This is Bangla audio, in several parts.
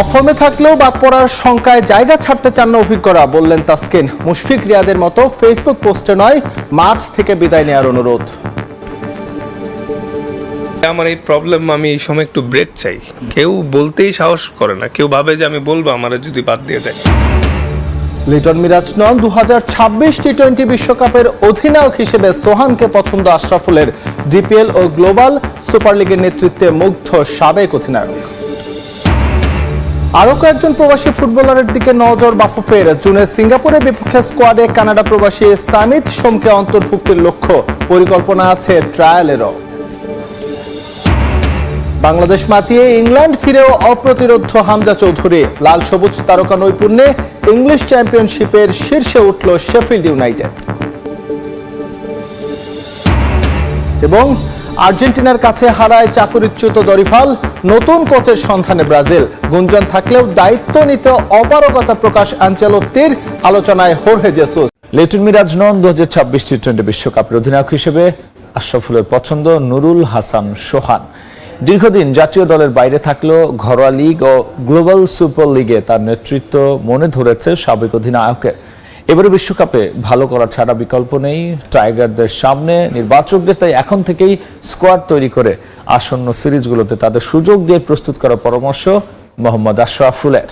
অফর্মে থাকলেও বাদ পড়ার শঙ্কায় জায়গা ছাড়তে চান না অভিজ্ঞরা বললেন তাসকিন। মুশফিক রিয়াদের মতো ফেসবুক পোস্টে নয় মাঠ থেকে বিদায় নেওয়ার অনুরোধ। আমার এই প্রবলেম আমি এই সময় একটু ব্রেক চাই। কেউ বলতেই সাহস করে না। কেউ ভাবে যে আমি বলব আমার যদি বাদ দিয়ে দেয়। লিটন মিরাজ নন দু টি টোয়েন্টি বিশ্বকাপের অধিনায়ক হিসেবে সোহানকে পছন্দ আশরাফুলের ডিপিএল ও গ্লোবাল সুপার লিগের নেতৃত্বে মুগ্ধ সাবেক অধিনায়ক। আরও কয়েকজন প্রবাসী ফুটবলারের দিকে নজর বাফুফের। জুনে সিঙ্গাপুরের বিপক্ষে স্কোয়াডে কানাডা প্রবাসী সামিত সোমকে অন্তর্ভুক্তির লক্ষ্য। পরিকল্পনা আছে ট্রায়ালেরও। বাংলাদেশ মাতিয়ে ইংল্যান্ড ফিরেও অপ্রতিরোধ হামজা চৌধুরী। লাল সবুজ তারকা নৈপুণ্যে ইংলিশ চ্যাম্পিয়নশিপের শীর্ষে উঠল শেফিল্ড ইউনাইটেড। এবং আর্জেন্টিনার কাছে হারায় চাকুরিচ্যুত দরিফাল, নতুন কোচের সন্ধানে ব্রাজিল। গুঞ্জন থাকলেও দায়িত্ব নিতে অপারগতা প্রকাশ আঞ্চেলত্তির আলোচনায় হোর্হে জেসুস। লিটন মিরাজ নন দু হাজার ছাব্বিশ টি টোয়েন্টি বিশ্বকাপের অধিনায়ক হিসেবে আশরাফুলের পছন্দ নুরুল হাসান সোহান। দীর্ঘদিন জাতীয় দলের বাইরে থাকলেও ঘরোয়া লিগ ও গ্লোবাল সুপার লিগে তার নেতৃত্ব মনে ধরেছে সাবেক অধিনায়কের। এবারে বিশ্বকাপে ভালো করা ছাড়া বিকল্প নেই। টাইগারদের সামনে নির্বাচকদের তাই এখন থেকেই স্কোয়াড তৈরি করে আসন্ন সিরিজগুলোতে তাদের সুযোগ দিয়ে প্রস্তুত করার পরামর্শ মোহাম্মদ আশরাফুলের।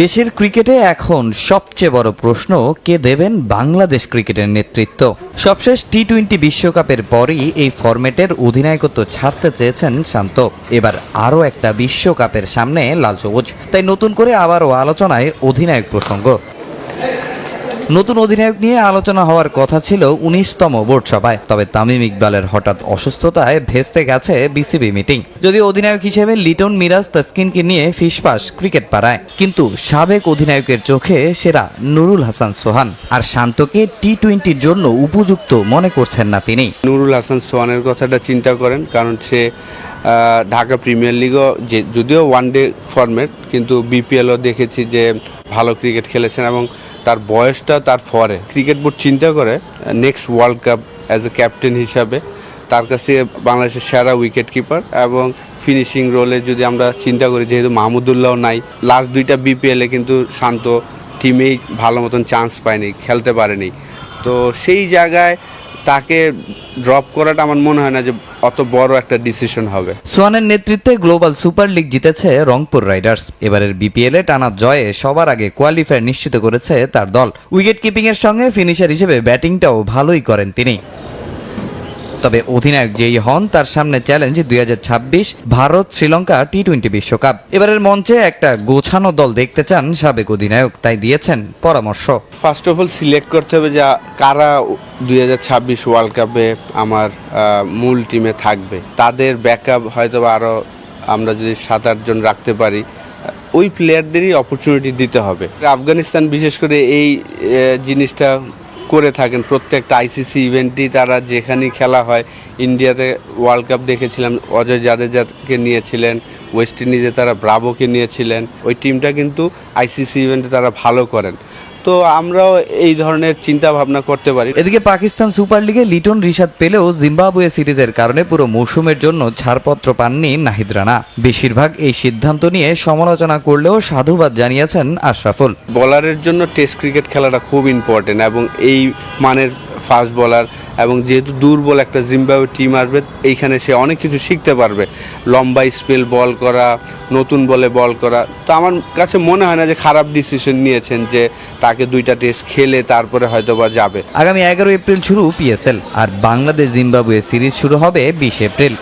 দেশের ক্রিকেটে এখন সবচেয়ে বড় প্রশ্ন, কে দেবেন বাংলাদেশ ক্রিকেটের নেতৃত্ব? সবশেষ টি টোয়েন্টি বিশ্বকাপের পরই এই ফরম্যাটের অধিনায়কত্ব ছাড়তে চেয়েছেন শান্ত। এবার আরও একটা বিশ্বকাপের সামনে লাল সবুজ। তাই নতুন করে আবারও আলোচনায় অধিনায়ক প্রসঙ্গ। নতুন অধিনায়ক নিয়ে আলোচনা হওয়ার কথা ছিল উনিশতম বোর্ড সভায়। তবে তামিম ইকবালের হঠাৎ অসুস্থতায় ভেস্তে গেছে বিসিবি মিটিং। যদিও অধিনায়ক হিসেবে লিটন মিরাজ তাসকিনকে নিয়ে ফিসফাস ক্রিকেট পাড়ায়। কিন্তু সাবেক অধিনায়কের চোখে সেরা নুরুল হাসান সোহান। আর শান্তকে টি টোয়েন্টির জন্য উপযুক্ত মনে করছেন না তিনি। নুরুল হাসান সোহানের কথাটা চিন্তা করেন। কারণ সে ঢাকা প্রিমিয়ার লিগও যে, যদিও ওয়ান ডে ফরম্যাট, কিন্তু বিপিএলও দেখেছি যে ভালো ক্রিকেট খেলেছেন এবং তার বয়সটা তার ফরে। ক্রিকেট বোর্ড চিন্তা করে next world cup as a captain হিসাবে তার কাছে বাংলাদেশের সেরা উইকেট কিপার এবং ফিনিশিং রোলে যদি আমরা চিন্তা করি, যেহেতু মাহমুদুল্লাহ নাই লাস্ট দুইটা বিপিএলে কিন্তু শান্ত টিমেই ভালো মতন চান্স পায়নি, খেলতে পারেনি। তো সেই জায়গায় তাকে ড্রপ করাটা আমার মনে হয় না যে অত বড় একটা ডিসিশন হবে। সোয়ানের নেতৃত্বে গ্লোবাল সুপার লিগ জিতেছে রংপুর রাইডার্স। এবারের বিপিএল এ টানা জয়ে সবার আগে কোয়ালিফায়ার নিশ্চিত করেছে তার দল। উইকেট কিপিং এর সঙ্গে ফিনিশার হিসেবে ব্যাটিংটাও ভালোই করেন তিনি। তবে অধিনায়ক যেই হন, তার সামনে চ্যালেঞ্জ দুই হাজার ছাব্বিশ ভারত শ্রীলঙ্কা টি টোয়েন্টি বিশ্বকাপ। এবারের মঞ্চে একটা গোছানো দল দেখতে চান সাবেক অধিনায়ক, তাই দিয়েছেন পরামর্শ। ফার্স্ট অফ অল সিলেক্ট করতে হবে যা কারা দুই হাজার ছাব্বিশ ওয়ার্ল্ড কাপে আমার মূল টিমে থাকবে। তাদের ব্যাকআপ হয়তো আরও আমরা যদি সাত আটজন রাখতে পারি, ওই প্লেয়ারদেরই অপরচুনিটি দিতে হবে। আফগানিস্তান বিশেষ করে এই জিনিসটা করে থাকেন। প্রত্যেকটা আইসিসি ইভেন্টই তারা যেখানেই খেলা হয় ইন্ডিয়াতে ওয়ার্ল্ড কাপ দেখেছিলাম অজয় জাদেজাকে নিয়েছিলেন ওয়েস্ট ইন্ডিজে তারা ব্রাভোকে নিয়েছিলেন। ওই টিমটা কিন্তু আইসিসি ইভেন্টে তারা ভালো করেন। তো আমরাও এই ধরনের চিন্তা ভাবনা করতে পারি। এদিকে পাকিস্তান সুপার লিগে লিটন রিশাদ পেলেও জিম্বাবুয়ে সিরিজের কারণে পুরো মৌসুমের জন্য ছাড়পত্র পাননি নাহিদ রানা। বেশিরভাগ এই সিদ্ধান্ত নিয়ে সমালোচনা করলেও সাধুবাদ জানিয়েছেন আশরাফুল। বলারের জন্য টেস্ট ক্রিকেট খেলাটা খুব ইম্পর্টেন্ট এবং এই মানের ফাস্ট বলার এবং যেহেতু দুর্বল একটা জিম্বাবুয়ে টিম আসবে, এইখানে সে অনেক কিছু শিখতে পারবে। লম্বা স্পেল বল করা, নতুন বলে বল করা। তো আমার কাছে মনে হয় না যে খারাপ ডিসিশন নিয়েছেন যে তাকে দুইটা টেস্ট খেলে তারপরে হয়তো বা যাবে। আগামী এগারো এপ্রিল শুরু পিএসএল আর বাংলাদেশ জিম্বাবুয়ে সিরিজ শুরু হবে বিশ এপ্রিল।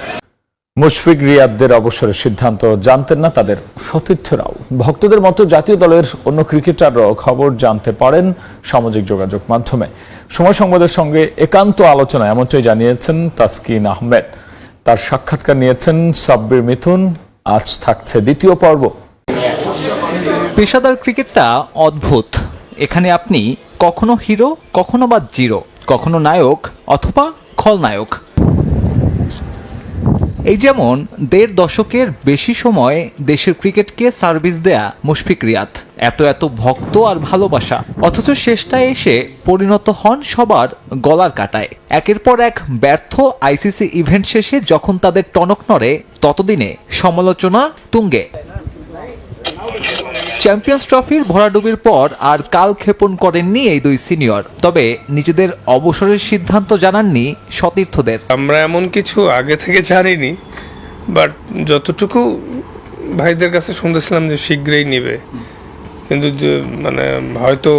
মুশফিক রিয়াদদের অবসরের সিদ্ধান্ত জানতেন না তাদের সতীর্থরাও। ভক্তদের মতো জাতীয় দলের অন্য ক্রিকেটাররাও খবর জানতে পারেন সামাজিক যোগাযোগ মাধ্যমে। সময় সংবাদের সঙ্গে একান্ত আলোচনা, এমনটাই জানিয়েছেন তাসকিন আহমেদ। তার সাক্ষাৎকার নিয়েছেন সাব্বির মিথুন। আজ থাকছে দ্বিতীয় পর্ব। পেশাদার ক্রিকেটটা অদ্ভুত। এখানে আপনি কখনো হিরো, কখনো বা জিরো, কখনো নায়ক অথবা খলনায়ক। এই যেমন দেড় দশকের বেশি সময় দেশের ক্রিকেটকে সার্ভিস দেয়া মুশফিক রিয়াদ। এত এত ভক্ত আর ভালোবাসা। অথচ শেষটায় এসে পরিণত হন সবার গলার কাটায়। একের পর এক ব্যর্থ আইসিসি ইভেন্ট শেষে যখন তাদের টনক নড়ে, ততদিনে সমালোচনা তুঙ্গে। চ্যাম্পিয়ন্স ট্রফির ভরাডুবির পর আর কাল ক্ষেপণ করেননি এই দুই সিনিয়র। তবে নিজেদের অবসরের সিদ্ধান্ত জানাননি সতীর্থদের। আমরা এমন কিছু আগে থেকে জানিনি, বাট যতটুকু ভাইদের কাছে শুনতেছিলাম যে শীঘ্রই নেবে। কিন্তু মানে হয়তো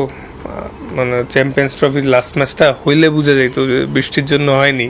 মানে চ্যাম্পিয়ন্স ট্রফির লাস্ট ম্যাচটা হইলে বুঝে যেত বৃষ্টির জন্য হয়নি।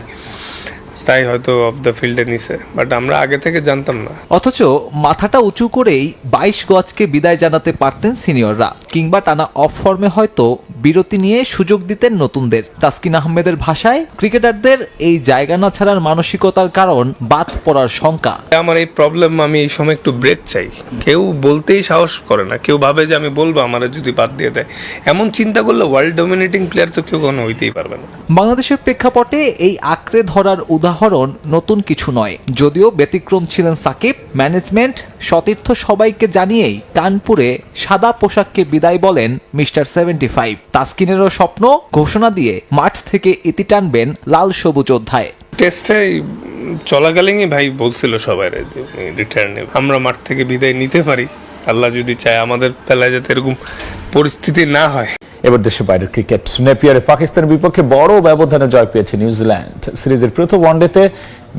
তাই হয়তো অফ দ্য ফিল্ডে নিছে বাট আমরা আগে থেকে জানতাম না। অথচ মাথাটা উঁচু করেই বাইশ গজকে বিদায় জানাতে পারতেন সিনিয়ররা কিংবা টানা অফ ফর্মে হয়তো বিরতি নিয়ে সুযোগ দিতেন নতুনদের। তাসকিন আহমেদের ভাষায় ক্রিকেটারদের এই জায়গা না ছাড়ার মানসিকতার কারণ বাদ পড়ার শঙ্কা। আমার এই প্রবলেম আমি এই সময় একটু ব্রেক চাই। কেউ বলতেই সাহস করে না কেউ ভাবে যে আমি বলব আমার যদি বাদ দিয়ে দেয়। এমন চিন্তা করলে ওয়ার্ল্ড ডমিনেটিং প্লেয়ার তো কেউ কোনো হইতেই পারবে না। বাংলাদেশের প্রেক্ষাপটে এই আঁকড়ে ধরার উদাহরণ নতুন কিছু নয়। যদিও ব্যতিক্রম ছিলেন সাকিব, ম্যানেজমেন্ট, সতীর্থ সবাইকে জানিয়েই কানপুরে সাদা পোশাককে বিদায় বলেন মিস্টার সেভেন্টি ফাইভ। তাসকিনেরও স্বপ্ন, ঘোষণা দিয়ে মাঠ থেকে ইতি টানবেন লাল সবুজ অধ্যায়। টেস্টে চলাকালীনই ভাই বলছিল সবাই যে রিটায়ার আমরা মাঠ থেকে বিদায় নিতে পারি। আল্লাহ যদি চায় আমাদের বেলায় যাতে এরকম পরিস্থিতি না হয়। এবার দেশে বাইরের ক্রিকেট। নেপিয়ারে পাকিস্তানের বিপক্ষে বড় ব্যবধানে জয় পেয়েছে নিউজিল্যান্ড। সিরিজের প্রথম ওয়ানডেতে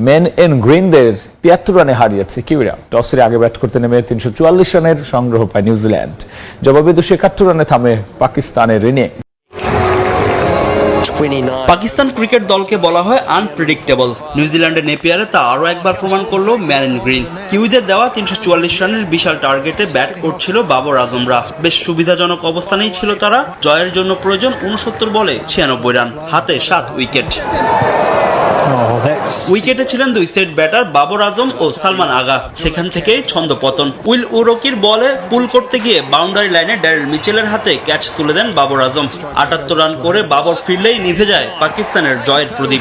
মেন এন গ্রিনদের তিয়াত্তর রানে হারিয়েছে কিউরা। টসের আগে ব্যাট করতে নেমে তিনশো চুয়াল্লিশ রানের সংগ্রহ পায় নিউজিল্যান্ড। জবাবে দুশো একাত্তর রানে থামে পাকিস্তানের রিনে। পাকিস্তান ক্রিকেট দলকে বলা হয় আনপ্রেডিক্টেবল নিউজিল্যান্ডের নেপিয়ারে তা আরও একবার প্রমাণ করল ম্যারেন গ্রিন। কিউইদের দেওয়া তিনশো চুয়াল্লিশ রানের বিশাল টার্গেটে ব্যাট করছিল বাবর আজমরা। বেশ সুবিধাজনক অবস্থানেই ছিল তারা। জয়ের জন্য প্রয়োজন উনসত্তর বলে ছিয়ানব্বই রান, হাতে সাত উইকেট। উইকেটে ছিলেন দুই সেট ব্যাটার বাবর আজম ও সালমান আগা। সেখান থেকেই ছন্দ পতন। উইল উরকির বলে পুল করতে গিয়ে বাউন্ডারি লাইনে ড্যারেল মিচেলের হাতে ক্যাচ তুলে দেন বাবর আজম। আটাত্তর রান করে বাবর ফিরলেই নিভে যায় পাকিস্তানের জয়ের প্রদীপ।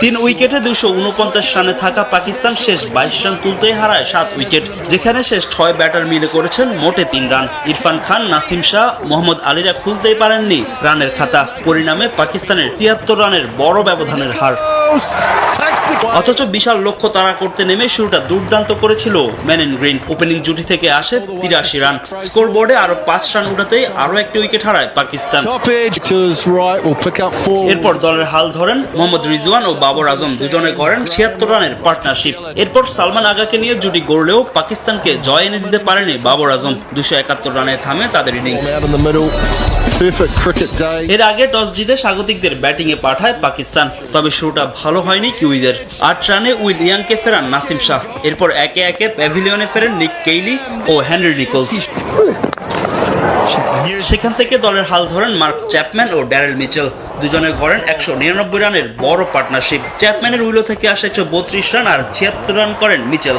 তিন উইকেটে দুশো উনপঞ্চাশ রানে থাকা পাকিস্তান শেষ বাইশ রান তুলতেই হারায় সাত উইকেট যেখানে শেষ ছয় ব্যাটার মিলে করেছেন মোটে তিন রান। ইরফান খান নাসিম শাহ মোহাম্মদ আলীরা খুলতেই পারেননি রানের খাতা। পরিণামে পাকিস্তানের তিয়াত্তর রানের বড় ব্যবধানের হার। অথচ বিশাল লক্ষ্য তারা করতে নেমে শুরুটা দুর্দান্ত করেছিল ম্যান ইন গ্রিন। ওপেনিং জুটি থেকে আসে তিরাশি রান। স্কোর বোর্ডে আরও পাঁচ রান উঠাতেই আরও একটি উইকেট হারায় পাকিস্তান. এরপর দলের হাল ধরেন মোহাম্মদ রিজওয়ান ও বাবর আজম দুজনে করেন ছিয়াত্তর রানের পার্টনারশিপ এরপর সালমান আগাকে নিয়ে জুটি গড়লেও পাকিস্তানকে জয় এনে দিতে পারেনি বাবর আজম। দুশো একাত্তর রানে থামে তাদের ইনিংস. এর আগে টস জিতে স্বাগতিকদের ব্যাটিং এ পাঠায় পাকিস্তান তবে শুরুটা ভালো হয়নি কিউইদের আট রানে উইল ইয়াংকে ফেরান নাসিম শাহ। এরপর একে একে প্যাভিলিয়নে ফেরেন নিক কেইলি ও হেনরি নিকোলস। সেখান থেকে দলের হাল ধরেন মার্ক চ্যাপম্যান ও ড্যারেল মিচেল। দুজনে গড়েন একশো নিরানব্বই রানের বড় পার্টনারশিপ। চ্যাপম্যানের উইলো থেকে আসে একশো বত্রিশ রান আর ছিয়াত্তর রান করেন মিচেল।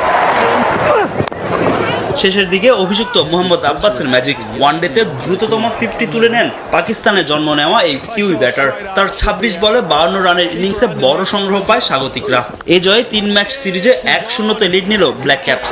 শেষের দিকে অভিযুক্ত মোহাম্মদ আব্বাসের ম্যাজিক ওয়ানডেতে দ্রুততম ফিফটি তুলে নেন পাকিস্তানে জন্ম নেওয়া এই কিউই ব্যাটার। তার ২৬ বলে বাউন্ন রানের ইনিংসে বড় সংগ্রহ পায় স্বাগতিকরা। এ জয়ে তিন ম্যাচ সিরিজে এক শূন্যতে লিড নিল ব্ল্যাক ক্যাপস।